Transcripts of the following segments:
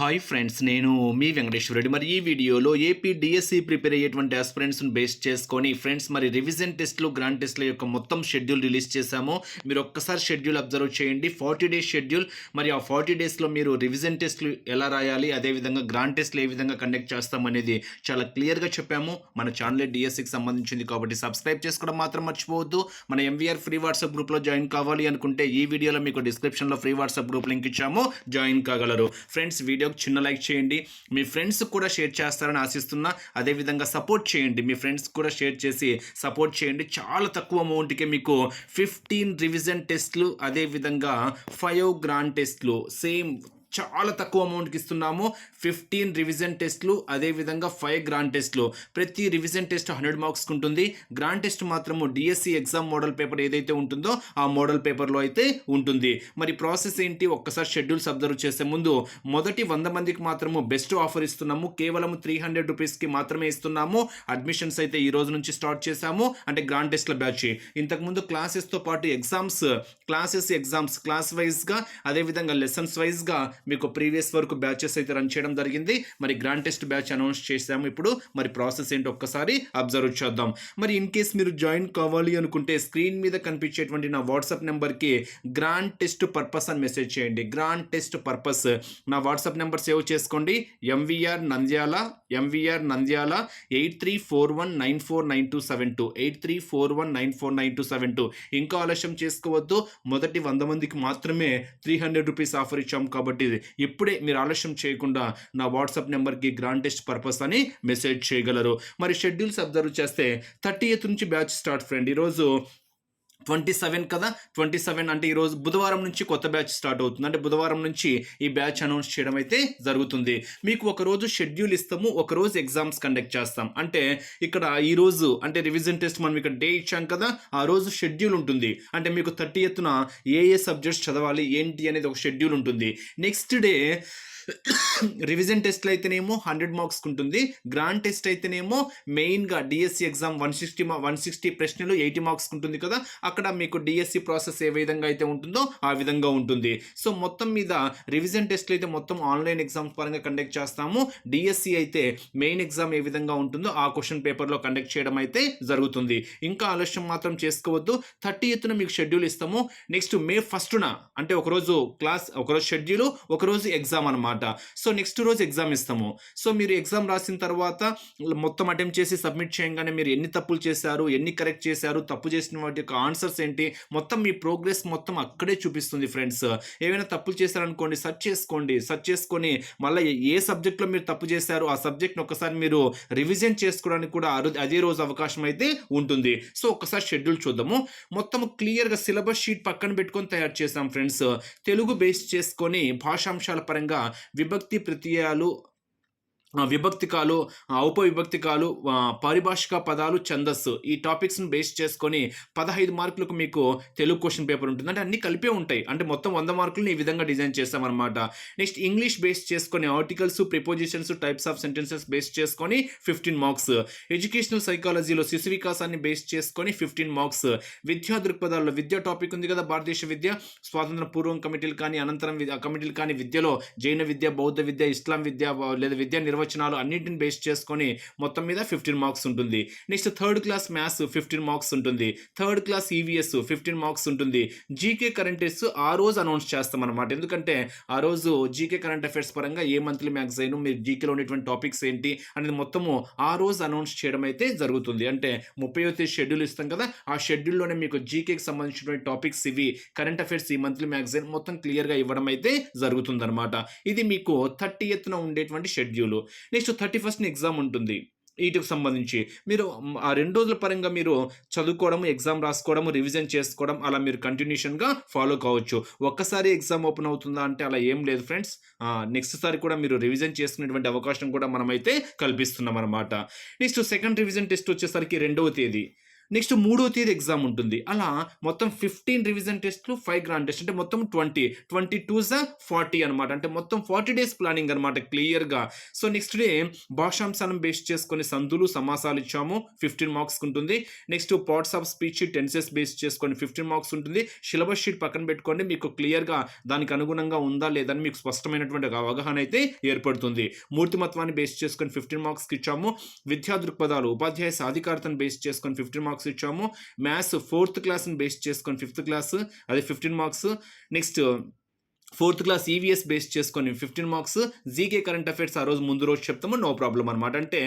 Hi friends నేను మీ వెంకటేశ్వరుడు రెడ్డి. మరి ఈ వీడియోలో ఏపీ డిఎస్సి ప్రిపేర్ అయ్యేటువంటి ఆస్పిరెంట్స్ని బేస్ చేసుకొని ఫ్రెండ్స్ మరి రివిజన్ టెస్ట్లు గ్రాండ్ టెస్ట్ల యొక్క మొత్తం షెడ్యూల్ రిలీజ్ చేశాము. మీరు ఒక్కసారి షెడ్యూల్ అబ్జర్వ్ చేయండి. ఫార్టీ డేస్ షెడ్యూల్ మరి ఆ ఫార్టీ డేస్లో మీరు రివిజన్ టెస్ట్లు ఎలా రాయాలి అదేవిధంగా గ్రాండ్ టెస్ట్లు ఏ విధంగా కండక్ట్ చేస్తామనేది చాలా క్లియర్గా చెప్పాము. మన ఛానల్ డిఎస్సికి సంబంధించింది కాబట్టి సబ్స్క్రైబ్ చేసుకోవడం మాత్రం మర్చిపోవద్దు. మన ఎంవీఆర్ ఫ్రీ వాట్సాప్ గ్రూప్లో జాయిన్ కావాలి అనుకుంటే ఈ వీడియోలో మీకు డిస్క్రిప్షన్లో ఫ్రీ వాట్సాప్ గ్రూప్ లింక్ ఇచ్చాము. జాయిన్ కాగలరు. ఫ్రెండ్స్ వీడియోకి చిన్న లైక్ చేయండి. మీ ఫ్రెండ్స్ కూడా షేర్ చేస్తారని ఆశిస్తున్నా. అదేవిధంగా సపోర్ట్ చేయండి. మీ ఫ్రెండ్స్ కూడా షేర్ చేసి సపోర్ట్ చేయండి. చాలా తక్కువ అమౌంట్కే మీకు ఫిఫ్టీన్ రివిజన్ టెస్ట్లు అదేవిధంగా ఫైవ్ గ్రాండ్ టెస్ట్లు సేమ్ చాలా తక్కువ అమౌంట్కి ఇస్తున్నాము. ఫిఫ్టీన్ రివిజన్ టెస్ట్లు అదేవిధంగా ఫైవ్ గ్రాండ్ టెస్ట్లు ప్రతి రివిజన్ టెస్ట్ హండ్రెడ్ మార్క్స్కి ఉంటుంది. గ్రాండ్ టెస్ట్ మాత్రము డిఎస్సి ఎగ్జామ్ మోడల్ పేపర్ ఏదైతే ఉంటుందో ఆ మోడల్ పేపర్లో అయితే ఉంటుంది. మరి ప్రాసెస్ ఏంటి? ఒక్కసారి షెడ్యూల్స్ అబ్జర్వ్ చేసే ముందు మొదటి వంద మందికి మాత్రము బెస్ట్ ఆఫర్ ఇస్తున్నాము. కేవలం త్రీ హండ్రెడ్ రూపీస్కి మాత్రమే ఇస్తున్నాము. అడ్మిషన్స్ అయితే ఈ రోజు నుంచి స్టార్ట్ చేశాము. అంటే గ్రాండ్ టెస్ట్ల బ్యాచ్ ఇంతకుముందు క్లాసెస్తో పాటు ఎగ్జామ్స్ క్లాసెస్ ఎగ్జామ్స్ క్లాస్ వైజ్గా అదేవిధంగా లెసన్స్ వైజ్గా మీకు ప్రీవియస్ వరకు బ్యాచెస్ అయితే రన్ చేయడం జరిగింది. మరి గ్రాండ్ టెస్ట్ బ్యాచ్ అనౌన్స్ చేసాము ఇప్పుడు. మరి ప్రాసెస్ ఏంటో ఒక్కసారి అబ్జర్వ్ చేద్దాం. మరి ఇన్ కేస్ మీరు జాయిన్ కావాలి అనుకుంటే స్క్రీన్ మీద కనిపించేటువంటి నా వాట్సాప్ నెంబర్కి గ్రాండ్ టెస్ట్ పర్పస్ అని మెసేజ్ చేయండి. Grand test purpose. నా వాట్సాప్ నెంబర్ సేవ్ చేసుకోండి. MVR Nandyal MVR Nandyal eight three four one nine four nine two seven two eight three four one nine four nine two seven two. ఇంకా ఆలస్యం చేసుకోవద్దు. మొదటి వంద మందికి మాత్రమే త్రీ హండ్రెడ్ రూపీస్ ఆఫర్ ఇచ్చాం కాబట్టి ఇప్పుడే మీరు ఆలస్యం చేయకుండా నా వాట్సాప్ నెంబర్కి గ్రాండ్ టెస్ట్ పర్పస్ అని మెసేజ్ చేయగలరు. మరి షెడ్యూల్స్ అబ్జర్వ్ చేస్తే థర్టీ ఎయిత్ నుంచి బ్యాచ్ స్టార్ట్ ఫ్రెండ్. ఈరోజు ట్వంటీ సెవెన్ కదా? ట్వంటీ సెవెన్ అంటే ఈరోజు బుధవారం నుంచి కొత్త బ్యాచ్ స్టార్ట్ అవుతుంది. అంటే బుధవారం నుంచి ఈ బ్యాచ్ అనౌన్స్ చేయడం అయితే జరుగుతుంది. మీకు ఒక రోజు షెడ్యూల్ ఇస్తాము ఒక రోజు ఎగ్జామ్స్ కండక్ట్ చేస్తాం. అంటే ఇక్కడ ఈ రోజు అంటే రివిజన్ టెస్ట్ మనం ఇక్కడ డే ఇచ్చాం కదా ఆ రోజు షెడ్యూల్ ఉంటుంది. అంటే మీకు థర్టీ ఎత్తున ఏ ఏ సబ్జెక్ట్స్ చదవాలి ఏంటి అనేది ఒక షెడ్యూల్ ఉంటుంది. నెక్స్ట్ డే రివిజన్ టెస్ట్లు అయితేనేమో హండ్రెడ్ మార్క్స్ ఉంటుంది గ్రాండ్ టెస్ట్ అయితేనేమో మెయిన్గా DSC exam one sixty one sixty ప్రశ్నలు ఎయిటీ మార్క్స్ ఉంటుంది కదా. అక్కడ మీకు డిఎస్సి ప్రాసెస్ ఏ విధంగా అయితే ఉంటుందో ఆ విధంగా ఉంటుంది. సో మొత్తం మీద రివిజన్ టెస్ట్లు అయితే మొత్తం ఆన్లైన్ ఎగ్జామ్స్ పరంగా కండక్ట్ చేస్తాము. డిఎస్సి అయితే మెయిన్ ఎగ్జామ్ ఏ విధంగా ఉంటుందో ఆ క్వశ్చన్ పేపర్లో కండక్ట్ చేయడం అయితే జరుగుతుంది. ఇంకా ఆలస్యం మాత్రం చేసుకోవద్దు. థర్టీ ఎత్తున మీకు షెడ్యూల్ ఇస్తాము. నెక్స్ట్ మే ఫస్ట్న అంటే ఒకరోజు క్లాస్ ఒకరోజు షెడ్యూల్ ఒకరోజు ఎగ్జామ్ అనమాట సో నెక్స్ట్ రోజు ఎగ్జామ్ ఇస్తాము. సో మీరు ఎగ్జామ్ రాసిన తర్వాత మొత్తం అటెంప్ట్ చేసి సబ్మిట్ చేయగానే మీరు ఎన్ని తప్పులు చేశారు ఎన్ని కరెక్ట్ చేశారు తప్పు చేసిన వాటి యొక్క ఆన్సర్స్ ఏంటి మొత్తం మీ ప్రోగ్రెస్ మొత్తం అక్కడే చూపిస్తుంది ఫ్రెండ్స్. ఏమైనా తప్పులు చేశారనుకోండి సెర్చ్ చేసుకోండి. సెర్చ్ చేసుకొని మళ్ళీ ఏ సబ్జెక్ట్లో మీరు తప్పు చేశారు ఆ సబ్జెక్ట్ని ఒకసారి మీరు రివిజన్ చేసుకోవడానికి కూడా అదే రోజు అవకాశం అయితే ఉంటుంది. సో ఒకసారి షెడ్యూల్ చూద్దాము. మొత్తం క్లియర్గా సిలబస్ షీట్ పక్కన పెట్టుకొని తయారు చేసాం ఫ్రెండ్స్. తెలుగు బేస్ చేసుకొని భాషాంశాల పరంగా విభక్తి ప్రత్యయాలు విభక్తికాలు ఆ, ఉపవిభక్తికాలు ఆ, పారిభాషిక పదాలు ఛందస్సు. ఈ టాపిక్స్ని బేస్ చేసుకొని పదహైదు మార్కులకు మీకు తెలుగు క్వశ్చన్ పేపర్ ఉంటుంది. అంటే అన్ని కలిపే ఉంటాయి. అంటే మొత్తం వంద మార్కులను ఈ విధంగా డిజైన్ చేస్తామన్నమాట. నెక్స్ట్ ఇంగ్లీష్ బేస్ చేసుకొని articles prepositions types of sentences base చేసుకొని ఫిఫ్టీన్ మార్క్స్. ఎడ్యుకేషనల్ సైకాలజీలో శిశు వికాసాన్ని బేస్ చేసుకొని ఫిఫ్టీన్ మార్క్స్. విద్యా దృక్పథాల్లో విద్యా టాపిక్ ఉంది కదా భారతదేశ విద్య. స్వాతంత్ర పూర్వం కమిటీలు కానీ అనంతరం కమిటీలు కానీ విద్యలో జైన విద్య బౌద్ధ విద్య ఇస్లాం విద్య లేదా విద్యా నిర్వచనాలు అన్నింటిని బేస్ చేసుకొని మొత్తం మీద ఫిఫ్టీన్ మార్క్స్ ఉంటుంది. Next third class maths fifteen marks ఉంటుంది. Third class EVS fifteen marks ఉంటుంది. జీకే కరెంట్ అఫైర్స్ ఆ రోజు అనౌన్స్ చేస్తాం అనమాట ఎందుకంటే ఆ రోజు జీకే కరెంట్ అఫైర్స్ పరంగా ఏ మంత్లీ మ్యాగజైన్ మీరు జీకేలో ఉన్నటువంటి టాపిక్స్ ఏంటి అనేది మొత్తము ఆ రోజు అనౌన్స్ చేయడం అయితే జరుగుతుంది. అంటే ముప్పై తేదీ షెడ్యూల్ ఇస్తాం కదా ఆ షెడ్యూల్లోనే మీకు జీకేకి సంబంధించినటువంటి టాపిక్స్ ఇవి కరెంట్ అఫైర్స్ ఈ మంత్లీ మ్యాగజైన్ మొత్తం క్లియర్గా ఇవ్వడం అయితే జరుగుతుంది అనమాట ఇది మీకు థర్టీ ఎత్తున ఉండేటువంటి షెడ్యూల్ నెక్స్ట్ థర్టీ ఫస్ట్ని ఎగ్జామ్ ఉంటుంది. వీటికి సంబంధించి మీరు ఆ రెండు రోజుల పరంగా మీరు చదువుకోవడం ఎగ్జామ్ రాసుకోవడం రివిజన్ చేసుకోవడం అలా మీరు కంటిన్యూషన్గా ఫాలో కావచ్చు. ఒక్కసారి ఎగ్జామ్ ఓపెన్ అవుతుందా అంటే అలా ఏం లేదు ఫ్రెండ్స్. నెక్స్ట్ సారి కూడా మీరు రివిజన్ చేసుకునేటువంటి అవకాశం కూడా మనమైతే కల్పిస్తున్నాం అనమాట నెక్స్ట్ సెకండ్ రివిజన్ టెస్ట్ వచ్చేసరికి రెండవ తేదీ. నెక్స్ట్ మూడో తేదీ ఎగ్జామ్ ఉంటుంది. అలా మొత్తం ఫిఫ్టీన్ రివిజన్ టెస్ట్లు ఫైవ్ గ్రాండ్ టెస్ట్ అంటే మొత్తం ట్వంటీ ట్వంటీ టూ జా ఫార్టీ అనమాట అంటే మొత్తం ఫార్టీ డేస్ ప్లానింగ్ అనమాట క్లియర్గా సో నెక్స్ట్ డే భాషాంశాలను బేస్ చేసుకొని సందులు సమాసాలు ఇచ్చాము ఫిఫ్టీన్ మార్క్స్ ఉంటుంది. Next parts of speech tenses base చేసుకొని ఫిఫ్టీన్ మార్క్స్ ఉంటుంది. సిలబస్ షీట్ పక్కన పెట్టుకోండి మీకు క్లియర్గా దానికి అనుగుణంగా ఉందా లేదని మీకు స్పష్టమైనటువంటి అవగాహన అయితే ఏర్పడుతుంది. మూర్తిమత్వాన్ని బేస్ చేసుకొని ఫిఫ్టీన్ మార్క్స్కి ఇచ్చాము. విద్యా దృక్పథాలు ఉపాధ్యాయ సాధికారతను బేస్ చేసుకొని ఫిఫ్టీన్ మార్క్స్ ఇచ్చాము. మ్యాథ్స్ ఫోర్త్ క్లాస్ని బేస్ చేసుకొని ఫిఫ్త్ క్లాస్ అది fifteen marks. Next fourth class EVS base చేసుకొని fifteen marks GK current affairs ఆ రోజు ముందు రోజు చెప్తాము నో ప్రాబ్లం అనమాట అంటే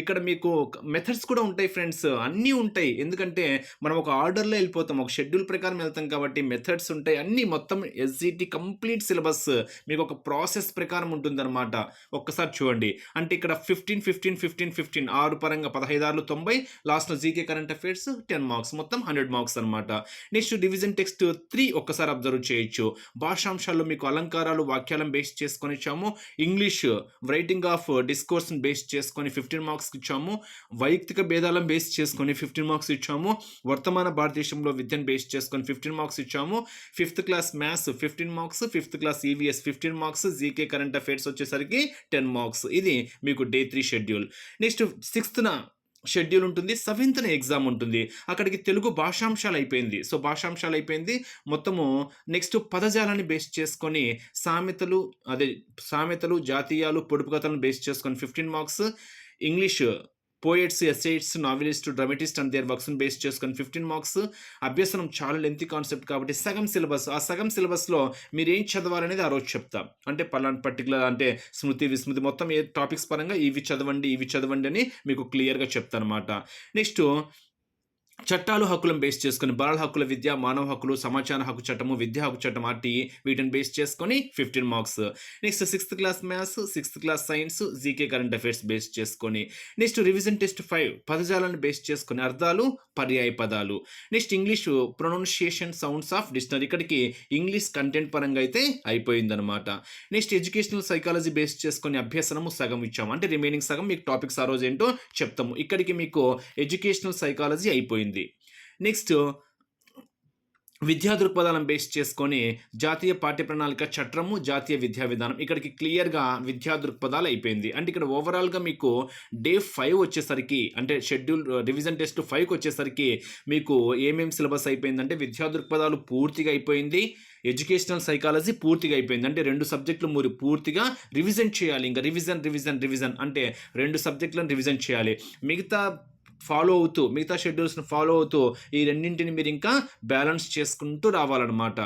ఇక్కడ మీకు మెథడ్స్ కూడా ఉంటాయి ఫ్రెండ్స్ అన్నీ ఉంటాయి. ఎందుకంటే మనం ఒక ఆర్డర్లో వెళ్ళిపోతాం ఒక షెడ్యూల్ ప్రకారం వెళ్తాం కాబట్టి మెథడ్స్ ఉంటాయి. అన్నీ మొత్తం ఎస్జిటి కంప్లీట్ సిలబస్ మీకు ఒక ప్రాసెస్ ప్రకారం ఉంటుందన్నమాట. ఒక్కసారి చూడండి. అంటే ఇక్కడ ఫిఫ్టీన్ ఫిఫ్టీన్ ఫిఫ్టీన్ ఫిఫ్టీన్ ఆరు పరంగా పదహైదు ఆరులు తొంభై లాస్ట్లో GK current affairs ten marks మొత్తం హండ్రెడ్ మార్క్స్ అనమాట నెక్స్ట్ డివిజన్ టెక్స్ట్ త్రీ ఒక్కసారి అబ్జర్వ్ చేయొచ్చు. భాషాంశాల్లో మీకు అలంకారాలు వాక్యాలను బేస్ చేసుకొని ఇచ్చాము. ఇంగ్లీష్ రైటింగ్ ఆఫ్ డిస్కోర్స్ని బేస్ చేసుకొని ఫిఫ్టీన్ మార్క్స్ ఇచ్చాము. వైయక్తిక భేదాలను బేస్ చేసుకొని ఫిఫ్టీన్ మార్క్స్ ఇచ్చాము. వర్తమాన భారతదేశంలో విద్యను బేస్ చేసుకొని ఫిఫ్టీన్ మార్క్స్ ఇచ్చాము. Fifth class maths fifteen marks fifth class EVS fifteen marks GK current affairs వచ్చేసరికి టెన్ మార్క్స్ ఇది మీకు డే త్రీ షెడ్యూల్ నెక్స్ట్ సిక్స్త్న షెడ్యూల్ ఉంటుంది సెవెంత్న ఎగ్జామ్ ఉంటుంది. అక్కడికి తెలుగు భాషాంశాలు అయిపోయింది. సో భాషాంశాలు అయిపోయింది. మొత్తము నెక్స్ట్ పదజాలాన్ని బేస్ చేసుకొని సామెతలు అదే సామెతలు జాతీయాలు పొడుపు కథలను బేస్ చేసుకొని fifteen marks English poets essayists novelist dramatist and their వర్క్స్ని base చేసుకొని ఫిఫ్టీన్ మార్క్స్ అభ్యసనం చాలా లెంతీ కాన్సెప్ట్ కాబట్టి సగం సిలబస్ ఆ సగం సిలబస్లో మీరు ఏం చదవాలనేది ఆ రోజు చెప్తా. అంటే పలాంటి పర్టికులర్ అంటే స్మృతి విస్మృతి మొత్తం ఏ టాపిక్స్ పరంగా ఇవి చదవండి ఇవి చదవండి అని మీకు క్లియర్గా చెప్తాను అనమాట నెక్స్ట్ చట్టాలు హక్కులను బేస్ చేసుకొని బాలల హక్కుల విద్య మానవ హక్కులు సమాచార హక్కు చట్టము విద్యా హక్కు చట్టం ఆర్టీఈ వీటిని బేస్ చేసుకొని fifteen marks. Next sixth class maths sixth class science GK current affairs base చేసుకొని నెక్స్ట్ రివిజన్ టెస్ట్ ఫైవ్ పదజాలను బేస్ చేసుకుని అర్థాలు పర్యాయ పదాలు. Next English pronunciation sounds of dictionary. ఇక్కడికి ఇంగ్లీష్ కంటెంట్ పరంగా అయితే అయిపోయిందనమాట నెక్స్ట్ ఎడ్యుకేషనల్ సైకాలజీ బేస్ చేసుకొని అభ్యసనము సగం ఇచ్చాము. అంటే రిమైనింగ్ సగం మీకు టాపిక్స్ ఆ రోజు ఏంటో చెప్తాము. ఇక్కడికి మీకు ఎడ్యుకేషనల్ సైకాలజీ అయిపోయింది. నెక్స్ట్ విద్యా దృక్పథాలను బేస్ చేసుకొని జాతీయ పాఠ్య ప్రణాళిక చట్టము జాతీయ విద్యా విధానం. ఇక్కడికి క్లియర్గా విద్యా దృక్పథాలు అయిపోయింది. అంటే ఇక్కడ ఓవరాల్గా మీకు డే ఫైవ్ వచ్చేసరికి అంటే షెడ్యూల్ రివిజన్ టెస్ట్ ఫైవ్కి వచ్చేసరికి మీకు ఏమేమి సిలబస్ అయిపోయిందంటే విద్యా దృక్పథాలు పూర్తిగా అయిపోయింది ఎడ్యుకేషనల్ సైకాలజీ పూర్తిగా అయిపోయింది. అంటే రెండు సబ్జెక్టులు మీరు పూర్తిగా రివిజన్ చేయాలి. ఇంకా రివిజన్ రివిజన్ రివిజన్ అంటే రెండు సబ్జెక్టులను రివిజన్ చేయాలి. మిగతా ఫాలో అవుతూ మిగతా షెడ్యూల్స్ని ఫాలో అవుతూ ఈ రెండింటిని మీరు ఇంకా బ్యాలెన్స్ చేసుకుంటూ రావాలన్నమాట.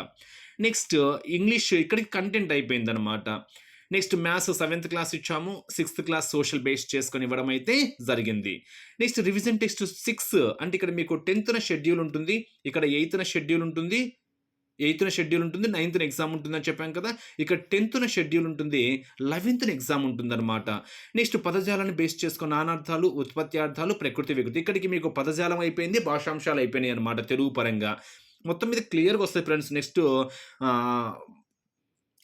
నెక్స్ట్ ఇంగ్లీష్ ఇక్కడికి కంటెంట్ అయిపోయిందనమాట నెక్స్ట్ మ్యాథ్స్ సెవెంత్ క్లాస్ ఇచ్చాము. సిక్స్త్ క్లాస్ సోషల్ బేస్ చేసుకొని ఇవ్వడం అయితే జరిగింది. నెక్స్ట్ రివిజన్ టెక్స్ట్ సిక్స్ అంటే ఇక్కడ మీకు టెన్త్న షెడ్యూల్ ఉంటుంది. ఇక్కడ ఎయిత్న షెడ్యూల్ ఉంటుంది. ఎయిత్న షెడ్యూల్ ఉంటుంది నైన్త్న ఎగ్జామ్ ఉంటుందని చెప్పాం కదా. ఇక టెన్త్న షెడ్యూల్ ఉంటుంది లెవెన్త్న ఎగ్జామ్ ఉంటుందన్నమాట. నెక్స్ట్ పదజాలాన్ని బేస్ చేసుకున్న నానార్థాలు ఉత్పత్తి అర్థాలు ప్రకృతి వికృతి. ఇక్కడికి మీకు పదజాలం అయిపోయింది భాషాంశాలు అయిపోయినాయి అనమాట తెలుగు పరంగా. మొత్తం మీద క్లియర్గా వస్తాయి ఫ్రెండ్స్. నెక్స్ట్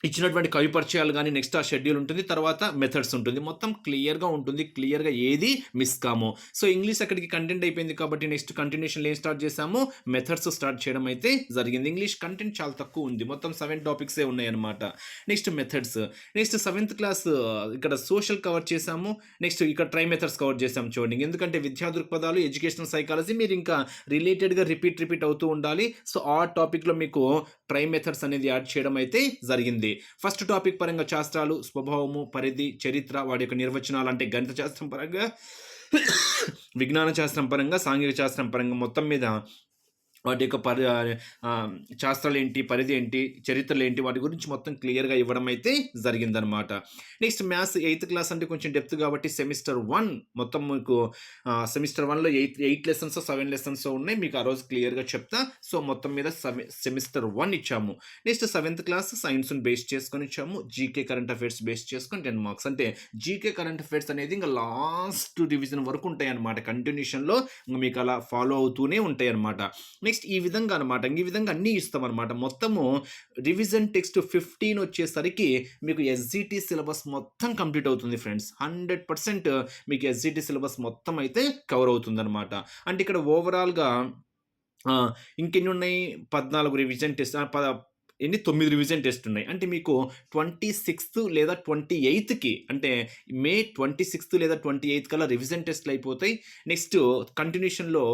ఇచ్చినటువంటి కవి పరిచయాలు కానీ నెక్స్ట్ ఆ షెడ్యూల్ ఉంటుంది తర్వాత మెథడ్స్ ఉంటుంది. మొత్తం క్లియర్గా ఉంటుంది క్లియర్గా ఏది మిస్ కాము. సో ఇంగ్లీష్ అక్కడికి కంటెంట్ అయిపోయింది కాబట్టి నెక్స్ట్ కంటిన్యూషన్ ఏం స్టార్ట్ చేసాము మెథడ్స్ స్టార్ట్ చేయడం అయితే జరిగింది. ఇంగ్లీష్ కంటెంట్ చాలా తక్కువ ఉంది. మొత్తం సెవెన్ టాపిక్సే ఉన్నాయి అనమాట next methods next seventh class ఇక్కడ సోషల్ కవర్ చేసాము నెక్స్ట్ ఇక్కడ ట్రై మెథడ్స్ కవర్ చేసాము చూడండి. ఎందుకంటే విద్యా దృక్పథాలు ఎడ్యుకేషనల్ సైకాలజీ మీరు ఇంకా రిలేటెడ్గా రిపీట్ రిపీట్ అవుతూ ఉండాలి. సో ఆ టాపిక్లో మీకు ట్రై మెథడ్స్ అనేది యాడ్ చేయడం అయితే జరిగింది. ఫస్ట్ టాపిక్ పరంగా శాస్త్రాలు స్వభావము పరిధి చరిత్ర వాడి యొక్క నిర్వచనాలు అంటే గణిత శాస్త్రం పరంగా విజ్ఞాన శాస్త్రం పరంగా సాంఘిక శాస్త్రం పరంగా మొత్తం మీద వాటి యొక్క పరి శాస్త్రాలు ఏంటి పరిధి ఏంటి చరిత్రలు ఏంటి వాటి గురించి మొత్తం క్లియర్గా ఇవ్వడం అయితే జరిగిందనమాట నెక్స్ట్ మ్యాథ్స్ ఎయిత్ క్లాస్ అంటే కొంచెం డెప్త్ కాబట్టి సెమిస్టర్ వన్ మొత్తం మీకు సెమిస్టర్ వన్లో eighth eight lessons seven lessons ఉన్నాయి. మీకు ఆ రోజు క్లియర్గా చెప్తా. సో మొత్తం మీద సెమిస్టర్ వన్ ఇచ్చాము. నెక్స్ట్ సెవెంత్ క్లాస్ సైన్స్ని బేస్ చేసుకొని ఇచ్చాము. జీకే కరెంట్ అఫైర్స్ బేస్ చేసుకొని టెన్ మార్క్స్. అంటే జీకే కరెంట్ అఫైర్స్ అనేది ఇంకా లాస్ట్ డివిజన్ వరకు ఉంటాయి అనమాట కంటిన్యూషన్లో మీకు అలా ఫాలో అవుతూనే ఉంటాయి అనమాట నెక్స్ట్ ఈ విధంగా అనమాట ఈ విధంగా అన్నీ ఇస్తామన్నమాట. మొత్తము రివిజన్ టెక్స్ట్ ఫిఫ్టీన్ వచ్చేసరికి మీకు ఎస్జిటి సిలబస్ మొత్తం కంప్లీట్ అవుతుంది ఫ్రెండ్స్. హండ్రెడ్ పర్సెంట్ మీకు ఎస్జిటి సిలబస్ మొత్తం అయితే కవర్ అవుతుంది అనమాట అంటే ఇక్కడ ఓవరాల్గా ఇంకెన్ని ఉన్నాయి పద్నాలుగు రివిజన్ టెస్ట్ పద ఎన్ని తొమ్మిది రివిజన్ టెస్ట్ ఉన్నాయి? అంటే మీకు ట్వంటీ సిక్స్త్ లేదా ట్వంటీ ఎయిత్కి అంటే మే ట్వంటీ సిక్స్త్ లేదా ట్వంటీ ఎయిత్ కల్లా రివిజన్ టెస్ట్లు అయిపోతాయి. నెక్స్ట్ కంటిన్యూషన్లో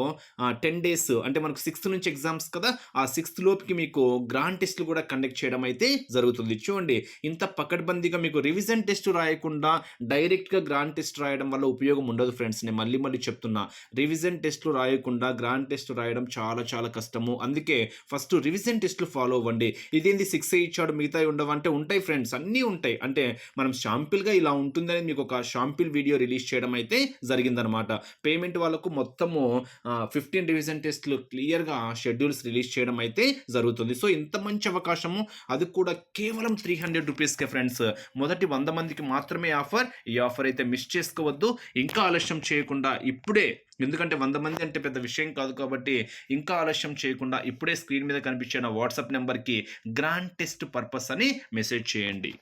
టెన్ డేస్ అంటే మనకు సిక్స్త్ నుంచి ఎగ్జామ్స్ కదా ఆ సిక్స్త్ లోపుకి మీకు గ్రాండ్ టెస్ట్లు కూడా కండక్ట్ చేయడం అయితే జరుగుతుంది. చూడండి ఇంత పకడ్బందీగా మీకు రివిజన్ టెస్ట్ రాయకుండా డైరెక్ట్గా గ్రాండ్ టెస్ట్ రాయడం వల్ల ఉపయోగం ఉండదు ఫ్రెండ్స్ నేను మళ్ళీ మళ్ళీ చెప్తున్నా రివిజన్ టెస్ట్లు రాయకుండా గ్రాండ్ టెస్ట్ రాయడం చాలా చాలా కష్టము. అందుకే ఫస్ట్ రివిజన్ టెస్ట్లు ఫాలో అవ్వండి. ఇదేంది సిక్స్ ఇచ్చాడు మిగతా ఉండవు అంటే ఉంటాయి ఫ్రెండ్స్ అన్నీ ఉంటాయి. అంటే మనం షాంపిల్గా ఇలా ఉంటుందని మీకు ఒక షాంపిల్ వీడియో రిలీజ్ చేయడం అయితే జరిగిందనమాట. పేమెంట్ వాళ్ళకు మొత్తము ఫిఫ్టీన్ డివిజన్ టెస్ట్లు క్లియర్గా షెడ్యూల్స్ రిలీజ్ చేయడం అయితే జరుగుతుంది. సో ఇంత మంచి అవకాశము అది కూడా కేవలం త్రీ హండ్రెడ్ రూపీస్కే ఫ్రెండ్స్ మొదటి వంద మందికి మాత్రమే ఆఫర్. ఈ ఆఫర్ అయితే మిస్ చేసుకోవద్దు. ఇంకా ఆలస్యం చేయకుండా ఇప్పుడే ఎందుకంటే వంద మంది అంటే పెద్ద విషయం కాదు కాబట్టి ఇంకా ఆలస్యం చేయకుండా ఇప్పుడే స్క్రీన్ మీద కనిపించే నా వాట్సాప్ నెంబర్కి గ్రాండ్ టెస్ట్ పర్పస్ అని మెసేజ్ చేయండి.